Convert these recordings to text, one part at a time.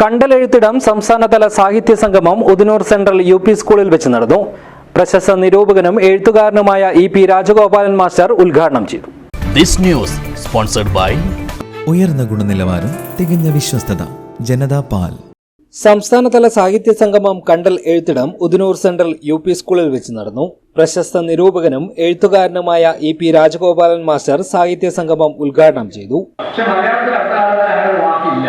കണ്ടലെഴുത്തിടം സംസ്ഥാനതല സാഹിത്യ സംഗമം ഉദിനൂർ സെൻട്രൽ യു പി സ്കൂളിൽ വെച്ച് നടന്നു. പ്രശസ്ത നിരൂപകനും എഴുത്തുകാരനുമായ ഇ പി രാജഗോപാലൻ മാസ്റ്റർ ഉദ്ഘാടനം ചെയ്തു. This news sponsored by ഉയർന്ന ഗുണനിലവാരം തികഞ്ഞ വിശ്വസ്തത ജനതാ പാൽ. സംസ്ഥാനതല സാഹിത്യ സംഗമം കണ്ടൽ എഴുത്തിടം ഉദിനൂർ സെൻട്രൽ യു പി സ്കൂളിൽ വെച്ച് നടന്നു. പ്രശസ്ത നിരൂപകനും എഴുത്തുകാരനുമായ ഇ പി രാജഗോപാലൻ മാസ്റ്റർ സാഹിത്യ സംഗമം ഉദ്ഘാടനം ചെയ്തു. പക്ഷേ മലയാളത്തിൽ വാക്കില്ല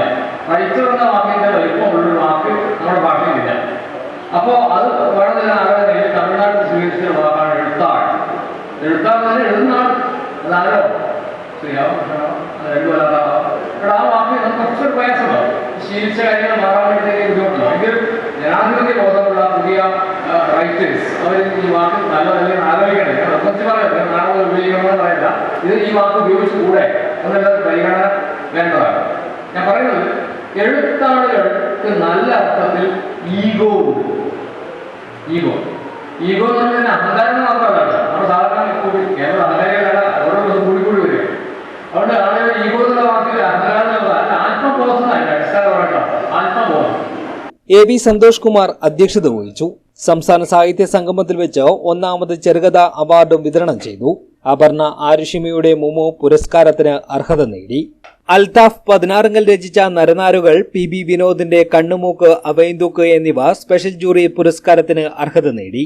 റൈറ്റർ എന്ന വാക്കിന്റെ വലിപ്പമുള്ളൊരു വാക്ക് നമ്മുടെ ഭാഷയിലില്ല. അപ്പോൾ അത് വേണമെന്നില്ല ആരാധനയിൽ തമിഴ്നാട്ടിൽ സ്വീകരിച്ച വാക്കാണ് എഴുത്താൾ എഴുത്താൾ തന്നെ എഴുതുന്നാൾ അതാരോ? സ്ത്രീയാവും പുരുഷനാവും അത് രണ്ടും അല്ലാതാവാം ഇവിടെ ആ വാക്ക് നമുക്ക് കുറച്ചൊരു പ്രയാസമാണ് ശീലിച്ച കാര്യങ്ങൾ മാറാൻ വേണ്ടി ജനാധിപത്യ ബോധമുള്ള പുതിയ റൈറ്റേഴ്സ് അവർ ഈ വാക്ക് നല്ല നല്ല ആലോചിക്കണേ നിർബന്ധിച്ച് പറയാം നാളെ ഉപയോഗിക്കണമെന്ന് പറയില്ല ഇത് ഈ വാക്ക് ഉപയോഗിച്ചുകൂടെ എന്നുള്ള പരിഗണന വേണ്ടതാണ്. ഞാൻ പറയുന്നത് എഴുത്താളുകൾക്ക് നല്ല അർത്ഥത്തിൽ ഈഗോ ഉണ്ട്. ഈഗോ. ഈഗോ എന്ന് പറഞ്ഞാൽ അഹങ്കാരം മാത്രമല്ല. നമ്മുടെ സാധാരണ കൂടി കേരള അഹങ്കാരികളല്ല ഓരോ ദിവസം കൂടി കൂടി വരും. അതുകൊണ്ട് ആളുകൾ ഈഗോ എന്നുള്ള വാക്കിൽ അഹങ്കാരം എന്നുള്ള അല്ല ആത്മബോധം അതിന്റെ അടിസ്ഥാനപരമായിട്ടോ ആത്മബോധം. എ വി സന്തോഷ് കുമാർ അധ്യക്ഷത വഹിച്ചു. സംസ്ഥാന സാഹിത്യ സംഗമത്തിൽ വെച്ച് ഒന്നാമത് ചെറുകഥ അവാർഡും വിതരണം ചെയ്തു. അപർണ ആരുഷിമയുടെ മുമു പുരസ്കാരത്തിന് അർഹത നേടി. അൽതാഫ് പതിനാറുങ്കൽ രചിച്ച നരനാരുകൾ പി ബി വിനോദിന്റെ കണ്ണുമൂക്ക് അവൈന്തൂക്ക് എന്നിവ സ്പെഷ്യൽ ജൂറി പുരസ്കാരത്തിന് അർഹത നേടി.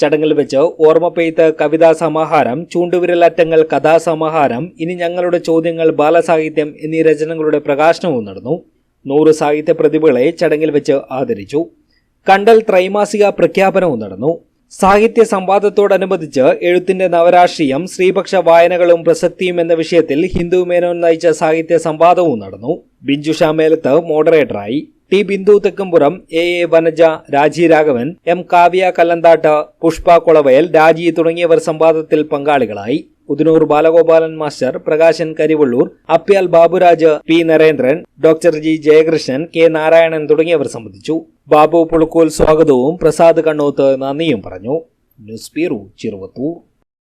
ചടങ്ങിൽ വെച്ച് ഓർമ്മപ്പെയ്ത്ത് കവിതാ സമാഹാരം ചൂണ്ടുവിരലറ്റങ്ങൾ കഥാസമാഹാരം ഇനി ഞങ്ങളുടെ ചോദ്യങ്ങൾ ബാലസാഹിത്യം എന്നീ രചനകളുടെ പ്രകാശനവും നടന്നു. നൂറ് സാഹിത്യ പ്രതിഭകളെ ചടങ്ങിൽ വെച്ച് ആദരിച്ചു. കണ്ടൽ ത്രൈമാസിക പ്രഖ്യാപനവും നടന്നു. സാഹിത്യ സംവാദത്തോടനുബന്ധിച്ച് എഴുത്തിന്റെ നവരാഷ്ട്രീയം ശ്രീപക്ഷ വായനകളും പ്രസക്തിയും എന്ന വിഷയത്തിൽ ഹിന്ദു മേനോൻ നയിച്ച സാഹിത്യ സംവാദവും നടന്നു. Binju Shamelath മോഡറേറ്ററായി. T Bindu Thekkumpuram A A Vanaja Raji Raghavan M Kavya Kallanthatt Pushpa Kolavayal Raji തുടങ്ങിയവർ സംവാദത്തിൽ പങ്കാളികളായി. Udinur Balagopalan master Prakashan Karivellur Apyal Baburaj P Narendran doctor G Jayakrishnan K Narayanan തുടങ്ങിയവർ സംബന്ധിച്ചു. ബാബു പുളുക്കോൽ സ്വാഗതവും പ്രസാദ് കണ്ണോത്ത് നന്ദിയും പറഞ്ഞു. News bureau Cheruvathur.